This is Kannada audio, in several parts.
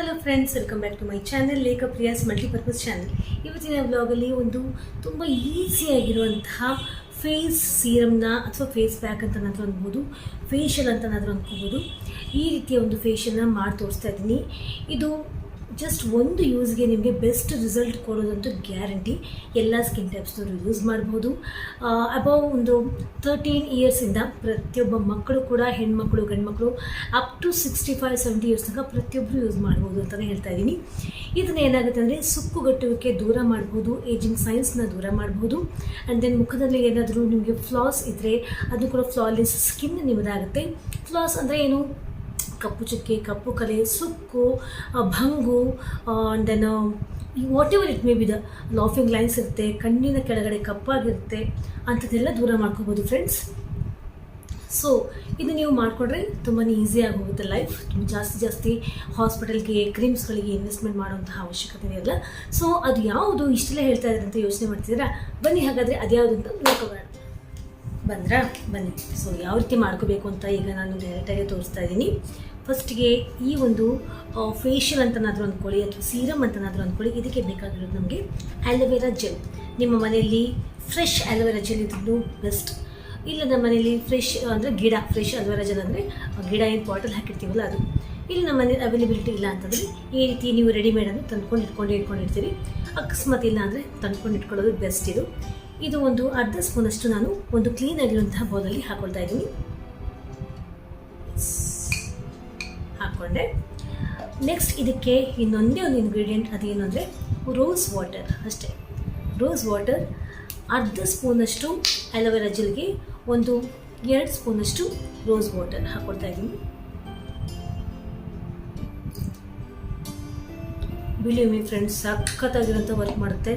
Hello friends welcome back to my channel Lekha Priya's multipurpose channel ಇವತ್ತಿನ ವ್ಲಾಗಲ್ಲಿ ಒಂದು ತುಂಬ ಈಸಿಯಾಗಿರುವಂತಹ ಫೇಸ್ ಸೀರಮ್ನ ಅಥವಾ ಫೇಸ್ ಪ್ಯಾಕ್ ಅಂತನಾದರೂ ಅನ್ಬೋದು ಫೇಶಿಯಲ್ ಅಂತನಾದರೂ ಅನ್ಕೋಬೋದು. ಈ ರೀತಿಯ ಒಂದು ಫೇಶಿಯಲ್ನ ಮಾಡಿ ತೋರಿಸ್ತಾ ಇದ್ದೀನಿ. ಇದು ಜಸ್ಟ್ ಒಂದು ಯೂಸ್ಗೆ ನಿಮಗೆ ಬೆಸ್ಟ್ ರಿಸಲ್ಟ್ ಕೊಡೋದಂತೂ ಗ್ಯಾರಂಟಿ ಎಲ್ಲ ಸ್ಕಿನ್ ಟೈಪ್ಸ್ನವರು ಯೂಸ್ ಮಾಡ್ಬೋದು. ಅಬೌವ್ ಒಂದು ತರ್ಟೀನ್ ಇಯರ್ಸಿಂದ ಪ್ರತಿಯೊಬ್ಬ ಮಕ್ಕಳು ಕೂಡ, ಹೆಣ್ಮಕ್ಳು, ಗಂಡ್ಮಕ್ಳು up to sixty five seventy years ತನಕ ಪ್ರತಿಯೊಬ್ಬರು ಯೂಸ್ ಮಾಡ್ಬೋದು ಅಂತಲೇ ಹೇಳ್ತಾ ಇದ್ದೀನಿ. ಇದನ್ನು ಏನಾಗುತ್ತೆ ಅಂದರೆ ಸುಕ್ಕುಗಟ್ಟುವಿಕೆ ದೂರ ಮಾಡ್ಬೋದು ಏಜಿಂಗ್ ಸೈನ್ಸ್ನ ದೂರ ಮಾಡ್ಬೋದು. ಆ್ಯಂಡ್ ದೆನ್ ಮುಖದಲ್ಲಿ ಏನಾದರೂ ನಿಮಗೆ ಫ್ಲಾಸ್ ಇದ್ದರೆ ಅದು ಕೂಡ ಫ್ಲಾಲೆಸ್ ಸ್ಕಿನ್ ನಿಮ್ಮದಾಗುತ್ತೆ ಫ್ಲಾಸ್ ಅಂದರೆ ಏನು? ಕಪ್ಪು ಚುಕ್ಕೆ, ಕಪ್ಪು ಕಲೆ, ಸುಕ್ಕು ಭಂಗು and then whatever it may be the laughing lines ಇರುತ್ತೆ, ಕಣ್ಣಿನ ಕೆಳಗಡೆ ಕಪ್ಪಾಗಿರುತ್ತೆ, ಅಂಥದ್ದೆಲ್ಲ ದೂರ ಮಾಡ್ಕೋಬೋದು ಫ್ರೆಂಡ್ಸ್ ಸೊ ಇದು ನೀವು ಮಾಡಿಕೊಂಡ್ರೆ ತುಂಬಾ ಈಸಿಯಾಗಿ ಹೋಗುತ್ತೆ ಲೈಫ್ ತುಂಬ ಜಾಸ್ತಿ ಜಾಸ್ತಿ ಹಾಸ್ಪಿಟಲ್ಗೆ ಕ್ರೀಮ್ಸ್ಗಳಿಗೆ ಇನ್ವೆಸ್ಟ್ಮೆಂಟ್ ಮಾಡುವಂತಹ ಅವಶ್ಯಕತೆ ಇರಲ್ಲ ಸೊ ಅದು ಯಾವುದು ಇಷ್ಟೆಲ್ಲ ಹೇಳ್ತಾ ಇದ್ದಾರೆ ಯೋಚನೆ ಮಾಡ್ತಿದ್ದೀರಾ? ಬನ್ನಿ ಹಾಗಾದರೆ ಅದ್ಯಾವುದು ಅಂತ ನೋಡ್ಕೊಬೇಡ ಬಂದ್ರಾ? ಬನ್ನಿ. ಸೊ ಯಾವ ರೀತಿ ಮಾಡ್ಕೋಬೇಕು ಅಂತ ಈಗ ನಾನು ಡೈರೆಕ್ಟಾಗಿ ತೋರಿಸ್ತಾ ಇದ್ದೀನಿ. ಫಸ್ಟಿಗೆ ಈ ಒಂದು ಫೇಶಿಯಲ್ ಅಂತನಾದರೂ ಅಂದ್ಕೊಳ್ಳಿ ಅಥವಾ ಸೀರಮ್ ಅಂತನಾದರೂ ಅಂದ್ಕೊಳ್ಳಿ, ಇದಕ್ಕೆ ಬೇಕಾಗಿರೋದು ನಮಗೆ ಆ್ಯಲೋವೆರಾ ಜೆಲ್ ನಿಮ್ಮ ಮನೆಯಲ್ಲಿ ಫ್ರೆಶ್ ಆ್ಯಲೋವೆರಾ ಜೆಲ್ ಇದ್ದು ಬೆಸ್ಟ್ ಇಲ್ಲ ನಮ್ಮ ಮನೇಲಿ ಫ್ರೆಶ್ ಅಂದರೆ ಗಿಡ ಫ್ರೆಶ್ ಅಲ್ವೆರಾ ಜೆಲ್ ಅಂದರೆ ಗಿಡ ಏನು ಬಾಟಲ್ ಹಾಕಿರ್ತೀವಲ್ಲ ಅದು. ಇಲ್ಲಿ ನಮ್ಮ ಮನೇಲಿ ಅವೈಲೇಬಿಲಿಟಿ ಇಲ್ಲ ಅಂತಂದರೆ ಈ ರೀತಿ ನೀವು ರೆಡಿಮೇಡನ್ನು ತಂದ್ಕೊಂಡು ಇಟ್ಕೊಂಡು ಇಟ್ಕೊಂಡಿರ್ತೀರಿ ಅಕಸ್ಮಾತ್ ಇಲ್ಲ ಅಂದರೆ ತಂದ್ಕೊಂಡು ಇಟ್ಕೊಳ್ಳೋದು ಬೆಸ್ಟ್ ಇದು. ಇದು ಒಂದು ಅರ್ಧ ಸ್ಪೂನಷ್ಟು ನಾನು ಒಂದು ಕ್ಲೀನ್ ಆಗಿರುವಂತಹ ಬೌಲಲ್ಲಿ ಹಾಕೊಳ್ತಾ ಇದ್ದೀನಿ. ಹಾಕ್ಕೊಂಡೆ ನೆಕ್ಸ್ಟ್ ಇದಕ್ಕೆ ಇನ್ನೊಂದೇ ಒಂದು ಇಂಗ್ರೀಡಿಯೆಂಟ್ ಅದೇನು ಅಂದರೆ ರೋಸ್ ವಾಟರ್ ಅಷ್ಟೇ. ರೋಸ್ ವಾಟರ್ ಅರ್ಧ ಸ್ಪೂನಷ್ಟು ಅಲೋವೆರಾ ಜೆಲ್ಗೆ ಒಂದು ಎರಡು ಸ್ಪೂನಷ್ಟು ರೋಸ್ ವಾಟರ್ ಹಾಕ್ಕೊಡ್ತಾ ಇದ್ದೀನಿ. ಬಿಳಿ ಮಿ ಫ್ರೆಂಡ್ಸ್ ಸಖತ್ತಾಗಿರೋಂಥ ವರ್ಕ್ ಮಾಡುತ್ತೆ.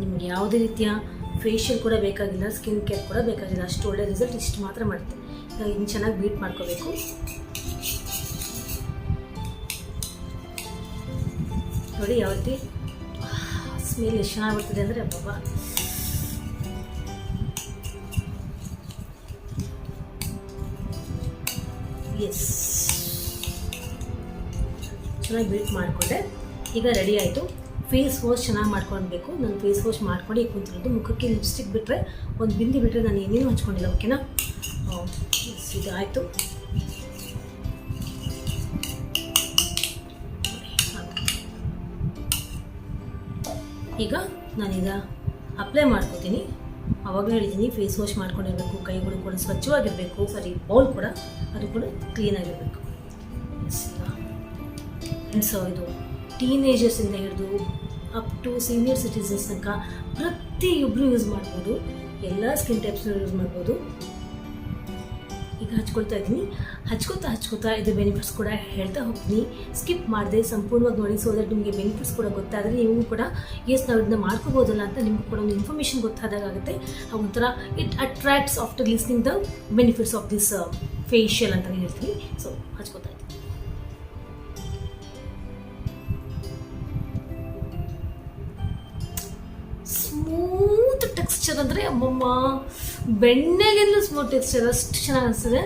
ನಿಮ್ಗೆ ಯಾವುದೇ ರೀತಿಯ ಫೇಶಿಯಲ್ ಕೂಡ ಬೇಕಾಗಿಲ್ಲ ಸ್ಕಿನ್ ಕೇರ್ ಕೂಡ ಬೇಕಾಗಿಲ್ಲ, ಅಷ್ಟು ಒಳ್ಳೆ ರಿಸಲ್ಟ್ ಇಷ್ಟು ಮಾತ್ರ ಮಾಡುತ್ತೆ. ಇನ್ನು ಚೆನ್ನಾಗಿ ಬೀಟ್ ಮಾಡ್ಕೋಬೇಕು. ನೋಡಿ ಯಾವ ರೀತಿ ಸ್ಮೆಲ್ ಎಷ್ಟು ಚೆನ್ನಾಗಿ ಬರ್ತದೆ ಅಂದರೆ, ಅಬ್ಬಬ್ಬ. ಎಸ್ ಚೆನ್ನಾಗಿ ಬೀಟ್ ಮಾಡಿಕೊಂಡೆ. ಈಗ ರೆಡಿ ಆಯಿತು. ಫೇಸ್ ವಾಶ್ ಚೆನ್ನಾಗಿ ಮಾಡ್ಕೊಳ್ಬೇಕು. ನಾನು ಫೇಸ್ ವಾಶ್ ಮಾಡ್ಕೊಂಡು ಈಗ ಕುಂತಿರೋದು ಮುಖಕ್ಕೆ ಲಿಪ್ಸ್ಟಿಕ್ ಬಿಟ್ಟರೆ ಒಂದು ಬಿಂದಿ ಬಿಟ್ಟರೆ ನಾನು ಏನೇನು ಹಚ್ಕೊಂಡಿಲ್ಲ ಓಕೆನಾ ಎಸ್ ಇದು ಆಯಿತು. ಈಗ ನಾನೀಗ ಅಪ್ಲೈ ಮಾಡ್ಕೋತೀನಿ. ಅವಾಗಲೇ ಹೇಳಿದ್ದೀನಿ ಫೇಸ್ ವಾಶ್ ಮಾಡ್ಕೊಂಡಿರಬೇಕು, ಕೈಗಳು ಕೂಡ ಸ್ವಚ್ಛವಾಗಿರಬೇಕು, ಸರಿ ಬೌಲ್ ಕೂಡ ಅದು ಕೂಡ ಕ್ಲೀನಾಗಿರಬೇಕು ಸೊ ಇದು ಟೀನೇಜರ್ಸಿಂದ ಹಿಡಿದು ಅಪ್ ಟು ಸೀನಿಯರ್ ಸಿಟಿಸನ್ಸ್ ತನಕ ಪ್ರತಿಯೊಬ್ಬರು ಯೂಸ್ ಮಾಡ್ಬೋದು. ಎಲ್ಲ ಸ್ಕಿನ್ ಟೈಪ್ಸ್ನ ಯೂಸ್ ಮಾಡ್ಬೋದು. ಈಗ ಹಚ್ಕೊಳ್ತಾ ಇದ್ದೀನಿ. ಹಚ್ಕೋತಾ ಹಚ್ಕೋತಾ ಇದು ಬೆನಿಫಿಟ್ಸ್ ಕೂಡ ಹೇಳ್ತಾ ಹೋಗ್ತೀನಿ. ಸ್ಕಿಪ್ ಮಾಡದೆ, ಸಂಪೂರ್ಣವಾಗಿ ನೋಡಿ. ಸೊ ದಟ್ ನಿಮಗೆ ಬೆನಿಫಿಟ್ಸ್ ಕೂಡ ಗೊತ್ತಾದರೆ ನೀವು ಕೂಡ ಎಸ್ ನಾವು ಇದನ್ನ ಮಾಡ್ಕೋಬೋದಲ್ಲ ಅಂತ ನಿಮ್ಗೆ ಕೂಡ ಒಂದು ಇನ್ಫಾರ್ಮೇಷನ್ ಗೊತ್ತಾದಾಗುತ್ತೆ ಒಂಥರ it attracts after listening the benefits of this facial ಅಂತಲೇ ಹೇಳ್ತೀನಿ. ಸೊ ಹಚ್ಕೋತಾ ಇದ್ದೀನಿ. ಸ್ಮೂತ್ ಟೆಕ್ಸ್ಚರ್ ಅಂದರೆ ಅಮ್ಮಮ್ಮ. ಬೆಣ್ಣೆಗೆಲ್ಲ ಸ್ಮೂತ್ ಟೆಕ್ಸ್ಚರ್ ಅಷ್ಟು ಚೆನ್ನಾಗಿ ಅನಿಸ್ತದೆ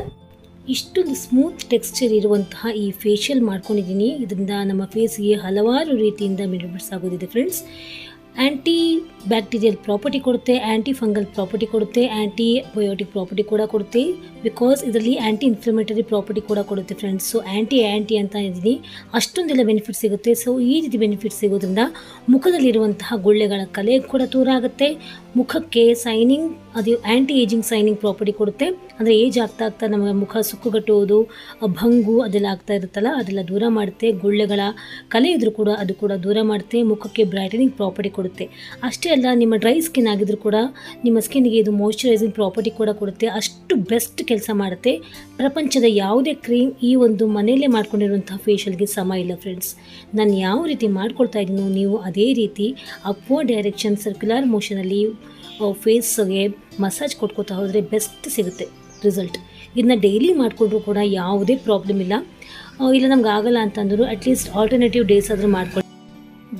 ಇಷ್ಟೊಂದು ಸ್ಮೂತ್ ಟೆಕ್ಸ್ಚರ್ ಇರುವಂತಹ ಈ ಫೇಶಿಯಲ್ ಮಾಡ್ಕೊಂಡಿದ್ದೀನಿ. ಇದರಿಂದ ನಮ್ಮ ಫೇಸ್ಗೆ ಹಲವಾರು ರೀತಿಯಿಂದ ಬೆನಿಫಿಟ್ಸ್ ಆಗೋದಿದೆ ಫ್ರೆಂಡ್ಸ್ ಆ್ಯಂಟಿ ಬ್ಯಾಕ್ಟೀರಿಯಲ್ ಪ್ರಾಪರ್ಟಿ ಕೊಡುತ್ತೆ ಆ್ಯಂಟಿ ಫಂಗಲ್ ಪ್ರಾಪರ್ಟಿ ಕೊಡುತ್ತೆ ಆ್ಯಂಟಿ ಬಯೋಟಿಕ್ ಪ್ರಾಪರ್ಟಿ ಕೂಡ ಕೊಡುತ್ತೆ ಬಿಕಾಸ್ ಇದರಲ್ಲಿ ಆ್ಯಂಟಿ ಇನ್ಫ್ಲಮೇಟರಿ ಪ್ರಾಪರ್ಟಿ ಕೂಡ ಕೊಡುತ್ತೆ ಫ್ರೆಂಡ್ಸ್ ಸೊ ಆ್ಯಂಟಿ ಆ್ಯಂಟಿ ಅಂತ ಇದ್ದೀನಿ. ಅಷ್ಟೊಂದೆಲ್ಲ ಬೆನಿಫಿಟ್ ಸಿಗುತ್ತೆ. ಸೊ ಈ ರೀತಿ ಬೆನಿಫಿಟ್ ಸಿಗೋದ್ರಿಂದ ಮುಖದಲ್ಲಿರುವಂತಹ ಗುಳ್ಳೆಗಳ ಕಲೆ ಕೂಡ ದೂರ ಆಗುತ್ತೆ ಮುಖಕ್ಕೆ ಸೈನಿಂಗ್ ಅದು ಆ್ಯಂಟಿ ಏಜಿಂಗ್ ಸೈನಿಂಗ್ ಪ್ರಾಪರ್ಟಿ ಕೊಡುತ್ತೆ. ಅಂದರೆ ಏಜ್ ಆಗ್ತಾ ಆಗ್ತಾ ನಮಗೆ ಮುಖ ಸುಕ್ಕುಗಟ್ಟುವುದು, ಭಂಗು ಅದೆಲ್ಲ ಆಗ್ತಾ ಇರುತ್ತಲ್ಲ, ಅದೆಲ್ಲ ದೂರ ಮಾಡುತ್ತೆ. ಗುಳ್ಳೆಗಳ ಕಲೆ ಇದ್ರೂ ಕೂಡ ಅದು ಕೂಡ ದೂರ ಮಾಡುತ್ತೆ. ಮುಖಕ್ಕೆ ಬ್ರೈಟನಿಂಗ್ ಪ್ರಾಪರ್ಟಿ ಕೊಡುತ್ತೆ. ಅಷ್ಟೇ ಅಲ್ಲ, ನಿಮ್ಮ ಡ್ರೈ ಸ್ಕಿನ್ ಆಗಿದ್ರೂ ಕೂಡ ನಿಮ್ಮ ಸ್ಕಿನ್ಗೆ ಇದು ಮಾಯಶ್ಚರೈಸಿಂಗ್ ಪ್ರಾಪರ್ಟಿ ಕೂಡ ಕೊಡುತ್ತೆ. ಅಷ್ಟು ಬೆಸ್ಟ್ ಕೆಲಸ ಮಾಡುತ್ತೆ. ಪ್ರಪಂಚದ ಯಾವುದೇ ಕ್ರೀಮ್ ಈ ಒಂದು ಮನೆಯಲ್ಲೇ ಮಾಡ್ಕೊಂಡಿರುವಂಥ ಫೇಶಿಯಲ್ಗೆ ಸಮ ಇಲ್ಲ ಫ್ರೆಂಡ್ಸ್ ನಾನು ಯಾವ ರೀತಿ ಮಾಡ್ಕೊಳ್ತಾ ಇದ್ದೀನೋ ನೀವು ಅದೇ ರೀತಿ ಅಪ್ವರ್ಡ್ ಡೈರೆಕ್ಷನ್ ಸರ್ಕ್ಯುಲರ್ ಮೋಷನಲ್ಲಿ ಫೇಸ್ಗೆ ಮಸಾಜ್ ಕೊಟ್ಕೋತಾ ಹೋದರೆ ಬೆಸ್ಟ್ ಸಿಗುತ್ತೆ ರಿಸಲ್ಟ್ ಇದನ್ನ ಡೈಲಿ ಮಾಡಿಕೊಂಡ್ರೂ ಕೂಡ ಯಾವುದೇ ಪ್ರಾಬ್ಲಮ್ ಇಲ್ಲ. ಇಲ್ಲ, ನಮ್ಗೆ ಆಗಲ್ಲ ಅಂತಂದ್ರು ಅಟ್ಲೀಸ್ಟ್ ಆಲ್ಟರ್ನೇಟಿವ್ ಡೇಸ್ ಆದರೂ ಮಾಡ್ಕೊಳ್ಳಿ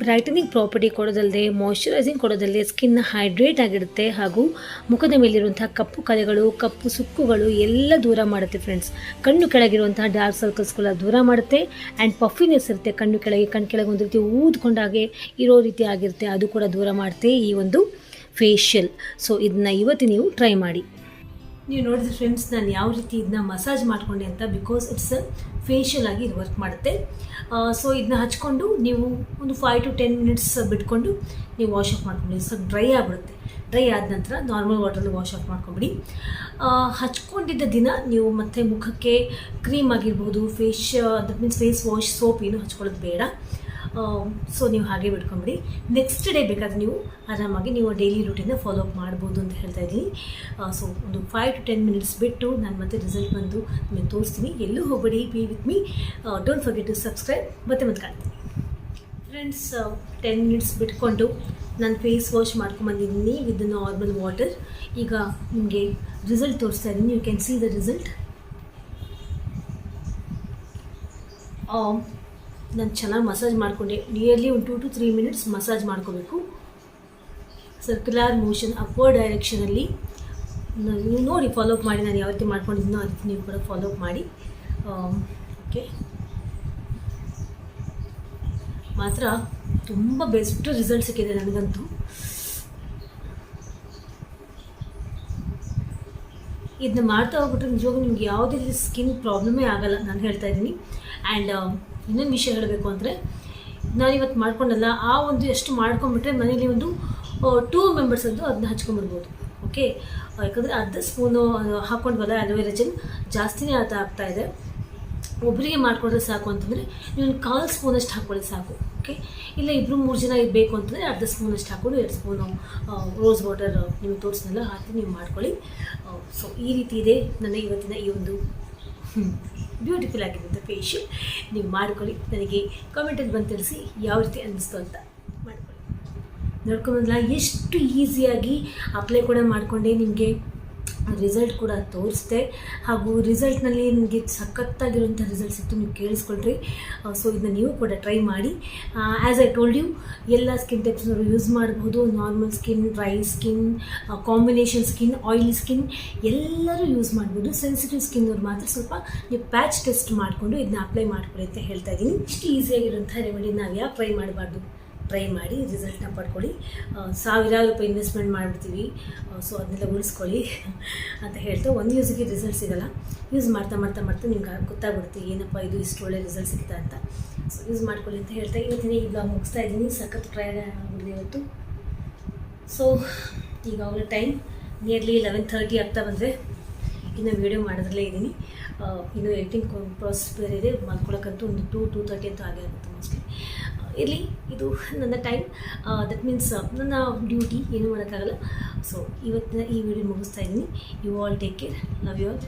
ಬ್ರೈಟನಿಂಗ್ ಪ್ರಾಪರ್ಟಿ ಕೊಡೋದಲ್ಲದೆ ಮಾಯಶ್ಚರೈಸಿಂಗ್ ಕೊಡೋದಲ್ಲದೆ ಸ್ಕಿನ್ನ ಹೈಡ್ರೇಟ್ ಆಗಿರುತ್ತೆ ಹಾಗೂ ಮುಖದ ಮೇಲಿರುವಂತಹ ಕಪ್ಪು ಕಲೆಗಳು, ಕಪ್ಪು ಸುಕ್ಕುಗಳು ಎಲ್ಲ ದೂರ ಮಾಡುತ್ತೆ ಫ್ರೆಂಡ್ಸ್ ಕಣ್ಣು ಕೆಳಗಿರುವಂತಹ ಡಾರ್ಕ್ ಸರ್ಕಲ್ಸ್ಗಳ ದೂರ ಮಾಡುತ್ತೆ ಆ್ಯಂಡ್ ಪಫಿನೆಸ್ ಇರುತ್ತೆ ಕಣ್ಣು ಕೆಳಗೆ ಕಣ್ಣು ಕೆಳಗೆ ಒಂದು ರೀತಿ ಊದ್ಕೊಂಡಾಗೆ ಇರೋ ರೀತಿ ಆಗಿರುತ್ತೆ, ಅದು ಕೂಡ ದೂರ ಮಾಡುತ್ತೆ ಈ ಒಂದು ಫೇಶಿಯಲ್ ಸೊ ಇದನ್ನ ಇವತ್ತು ನೀವು ಟ್ರೈ ಮಾಡಿ. ನೀವು ನೋಡಿದ್ರೆ ಫ್ರೆಂಡ್ಸ್ ನಾನು ಯಾವ ರೀತಿ ಇದನ್ನ ಮಸಾಜ್ ಮಾಡ್ಕೊಂಡೆ ಅಂತ ಬಿಕಾಸ್ ಇಟ್ಸ್ ಫೇಶಿಯಲ್ ಆಗಿ ಇದು ವರ್ಕ್ ಮಾಡುತ್ತೆ. ಸೊ ಇದನ್ನ ಹಚ್ಕೊಂಡು ನೀವು ಒಂದು ಫೈವ್ ಟು ಟೆನ್ ಮಿನಿಟ್ಸ್ ಬಿಟ್ಕೊಂಡು ನೀವು ವಾಶ್ ಅಪ್ ಮಾಡ್ಕೊಂಡು ಸ್ವಲ್ಪ ಡ್ರೈ ಆಗಿಬಿಡುತ್ತೆ. ಡ್ರೈ ಆದ ನಂತರ ನಾರ್ಮಲ್ ವಾಟರಲ್ಲಿ ವಾಶ್ ಆಫ್ ಮಾಡ್ಕೊಂಬಿಡಿ. ಹಚ್ಕೊಂಡಿದ್ದ ದಿನ ನೀವು ಮತ್ತೆ ಮುಖಕ್ಕೆ ಕ್ರೀಮ್ ಆಗಿರ್ಬೋದು face that means face wash soap ಏನು ಹಚ್ಕೊಳ್ಳೋದು ಬೇಡ. ಸೊ ನೀವು ಹಾಗೆ ಬಿಟ್ಕೊಂಬಿಡಿ. ನೆಕ್ಸ್ಟ್ ಡೇ ಬೇಕಾದ್ರೆ ನೀವು ಆರಾಮಾಗಿ ನೀವು ಡೈಲಿ ರೂಟೀನ ಫಾಲೋ ಅಪ್ ಮಾಡ್ಬೋದು ಅಂತ ಹೇಳ್ತಾ ಇದ್ದೀನಿ. ಸೊ ಒಂದು ಫೈವ್ ಟು ಟೆನ್ ಮಿನಿಟ್ಸ್ ಬಿಟ್ಟು ನಾನು ಮತ್ತೆ ರಿಸಲ್ಟ್ ಬಂದು ನಿಮಗೆ ತೋರಿಸ್ತೀನಿ. ಎಲ್ಲೂ ಹೋಗಬೇಡಿ be with me don't forget to subscribe ಮತ್ತೆ ಮತ್ತೆ ಕಾಣ್ತೀನಿ. ಫ್ರೆಂಡ್ಸ್ ಟೆನ್ ಮಿನಿಟ್ಸ್ ಬಿಟ್ಕೊಂಡು ನಾನು ಫೇಸ್ ವಾಶ್ ಮಾಡ್ಕೊಂಬಂದಿದ್ದೀನಿ ವಿತ್ ನಾರ್ಮಲ್ ವಾಟರ್ ಈಗ ನಿಮಗೆ ರಿಸಲ್ಟ್ ತೋರಿಸ್ತಾ ಇದ್ದೀನಿ. You can see the result ನಾನು ಚೆನ್ನಾಗಿ ಮಸಾಜ್ ಮಾಡಿಕೊಂಡೆ. ನಿಯರ್ಲಿ ಒಂದು two to three minutes massage ಮಾಡ್ಕೋಬೇಕು. ಸರ್ಕ್ಯುಲರ್ ಮೋಷನ್ ಅಪ್ವರ್ಡ್ ಡೈರೆಕ್ಷನಲ್ಲಿ ನೀವು ನೋಡಿ ಫಾಲೋ ಅಪ್ ಮಾಡಿ, ನಾನು ಯಾವ ರೀತಿ ಮಾಡ್ಕೊಂಡಿದ್ದೀನೋ ಅದಕ್ಕೆ ನೀವು ಕೂಡ ಫಾಲೋ ಅಪ್ ಮಾಡಿ. ಓಕೆ ಮಾತ್ರ ತುಂಬ ಬೆಸ್ಟ್ ರಿಸಲ್ಟ್ ಸಿಕ್ಕಿದೆ ನನಗಂತೂ. ಇದನ್ನ ಮಾಡ್ತಾ ಹೋಗ್ಬಿಟ್ರೆ ನಿಜವಾಗ್ಲೂ ನಿಮ್ಗೆ ಯಾವುದೇ ರೀತಿ ಸ್ಕಿನ್ ಪ್ರಾಬ್ಲಮೇ ಆಗಲ್ಲ. ನಾನು ಹೇಳ್ತಾ ಇದ್ದೀನಿ. ಆ್ಯಂಡ್ ಇನ್ನೊಂದು ವಿಷಯ ಹೇಳಬೇಕು ಅಂದರೆ ನಾನು ಇವತ್ತು ಮಾಡ್ಕೊಂಡಲ್ಲ, ಆ ಒಂದು ಎಷ್ಟು ಮಾಡ್ಕೊಂಡ್ಬಿಟ್ರೆ ಮನೇಲಿ ಒಂದು ಟೂ ಮೆಂಬರ್ಸ್ ಅದು ಅದನ್ನ ಹಚ್ಕೊಂಡ್ಬಿಡ್ಬೋದು ಓಕೆ ಯಾಕಂದರೆ ಅರ್ಧ ಸ್ಪೂನು ಹಾಕ್ಕೊಂಡ್ವಲ್ಲ ಅಲೋವೆರಾ ಜೆಲ್ ಜಾಸ್ತಿನೇ ಆತ ಇದೆ. ಒಬ್ಬರಿಗೆ ಮಾಡ್ಕೊಂಡ್ರೆ ಸಾಕು ಅಂತಂದರೆ ನೀವು ಒಂದು ಕಾಲು ಸ್ಪೂನಷ್ಟು ಹಾಕ್ಕೊಳ್ಳಿ ಸಾಕು ಓಕೆ ಇಲ್ಲ ಇಬ್ಬರು ಮೂರು ಜನ ಬೇಕು ಅಂತಂದರೆ ಅರ್ಧ ಸ್ಪೂನಷ್ಟು ಹಾಕ್ಕೊಂಡು ಎರಡು ಸ್ಪೂನು ರೋಸ್ ವಾಟರ್ ನೀವು ತೋರಿಸ್ನಲ್ಲ ಹಾಕಿ ನೀವು ಮಾಡ್ಕೊಳ್ಳಿ. ಸೊ ಈ ರೀತಿ ಇದೆ ನನ್ನ ಇವತ್ತಿನ ಈ ಒಂದು ಬ್ಯೂಟಿಫುಲ್ ಆಗಿರುವಂಥ ಫೇಶಿಯಲ್ ನೀವು ಮಾಡ್ಕೊಳ್ಳಿ. ನನಗೆ ಕಾಮೆಂಟಲ್ಲಿ ಬಂದು ತಿಳಿಸಿ ಯಾವ ರೀತಿ ಅನ್ನಿಸ್ತು ಅಂತ ಮಾಡ್ಕೊಳ್ಳಿ. ನೋಡ್ಕೊಂಬಂದ್ಲ ಎಷ್ಟು ಈಸಿಯಾಗಿ ಅಪ್ಲೈ ಕೂಡ ಮಾಡಿಕೊಂಡೆ ನಿಮಗೆ. ರಿಸಲ್ಟ್ ಕೂಡ ತೋರಿಸ್ದೆ. ಹಾಗೂ ರಿಸಲ್ಟ್ನಲ್ಲಿ ನಿಮಗೆ ಸಖತ್ತಾಗಿರುವಂಥ ರಿಸಲ್ಟ್ ಸಿಕ್ತು ನೀವು ಕೇಳಿಸ್ಕೊಳ್ರಿ. ಸೊ ಇದನ್ನ ನೀವು ಕೂಡ ಟ್ರೈ ಮಾಡಿ. ಆ್ಯಸ್ ಐ ಟೋಲ್ಡ್ ಯು ಎಲ್ಲ ಸ್ಕಿನ್ ಟೈಪ್ಸ್ನವರು ಯೂಸ್ ಮಾಡ್ಬೋದು. Normal skin dry skin combination skin oily skin ಎಲ್ಲರೂ ಯೂಸ್ ಮಾಡ್ಬೋದು. ಸೆನ್ಸಿಟಿವ್ ಸ್ಕಿನ್ನವ್ರು ಮಾತ್ರ ಸ್ವಲ್ಪ ನೀವು ಪ್ಯಾಚ್ ಟೆಸ್ಟ್ ಮಾಡಿಕೊಂಡು ಇದನ್ನ ಅಪ್ಲೈ ಮಾಡ್ಕೊಳ್ಳಿ ಅಂತ ಹೇಳ್ತಾ ಇದ್ದೀನಿ. ಇಷ್ಟು ಈಸಿಯಾಗಿರುವಂಥ ರೆಮಿಡಿ ನಾವು ಯಾವ ಟ್ರೈ ಮಾಡಬಾರ್ದು? ಟ್ರೈ ಮಾಡಿ ರಿಸಲ್ಟ್ನ ಪಡ್ಕೊಳ್ಳಿ. ಸಾವಿರ ಸಾವಿರಾರು ರೂಪಾಯಿ ಇನ್ವೆಸ್ಟ್ಮೆಂಟ್ ಮಾಡಿಬಿಡ್ತೀವಿ. ಸೊ ಅದನ್ನೆಲ್ಲ ಉಳಿಸ್ಕೊಳ್ಳಿ ಅಂತ ಹೇಳ್ತಾ ಒಂದು ಯೂಸಿಗೆ ರಿಸಲ್ಟ್ ಸಿಗಲ್ಲ. ಯೂಸ್ ಮಾಡ್ತಾ ಮಾಡ್ತಾ ಮಾಡ್ತಾ ನಿಮ್ಗೆ ಗೊತ್ತಾಗ್ಬಿಡುತ್ತೆ, ಏನಪ್ಪ ಇದು ಇಷ್ಟು ಒಳ್ಳೆ ರಿಸಲ್ಟ್ ಸಿಗ್ತಾ ಅಂತ. ಸೊ ಯೂಸ್ ಮಾಡ್ಕೊಳ್ಳಿ ಅಂತ ಹೇಳ್ತಾ ಇವತ್ತಿನ ಈಗ ಮುಗಿಸ್ತಾ ಇದ್ದೀನಿ. ಸಖತ್ ಪ್ರಯಾಣ ಆಗಿದೆ ಇವತ್ತು. ಸೊ ಈಗಾಗಲೇ ಟೈಮ್ ನಿಯರ್ಲಿ ಲೆವೆನ್ ಥರ್ಟಿ ಆಗ್ತಾ ಬಂದರೆ ಇನ್ನು ವೀಡಿಯೋ ಮಾಡೋದ್ರಲ್ಲೇ ಇದ್ದೀನಿ. ಇನ್ನು ಎಡಿಟಿಂಗ್ ಪ್ರಾಸೆಸ್ ಬೇರೆ ಇದೆ. ಮಾಡ್ಕೊಳಕ್ಕಂತೂ ಒಂದು ಟೂ ಟೂ ತರ್ಟಿ ಅಂತೂ ಆಗೇ ಆಗುತ್ತೆ. ಇರಲಿ, ಇದು ನನ್ನ ಟೈಮ್ ದಟ್ ಮೀನ್ಸ್ ನನ್ನ ಡ್ಯೂಟಿ ಏನೂ ಮಾಡೋಕ್ಕಾಗಲ್ಲ. ಸೊ ಇವತ್ತಿನ ಈ ವಿಡಿಯೋ ಮುಗಿಸ್ತಾ ಇದ್ದೀನಿ. You all take care love you all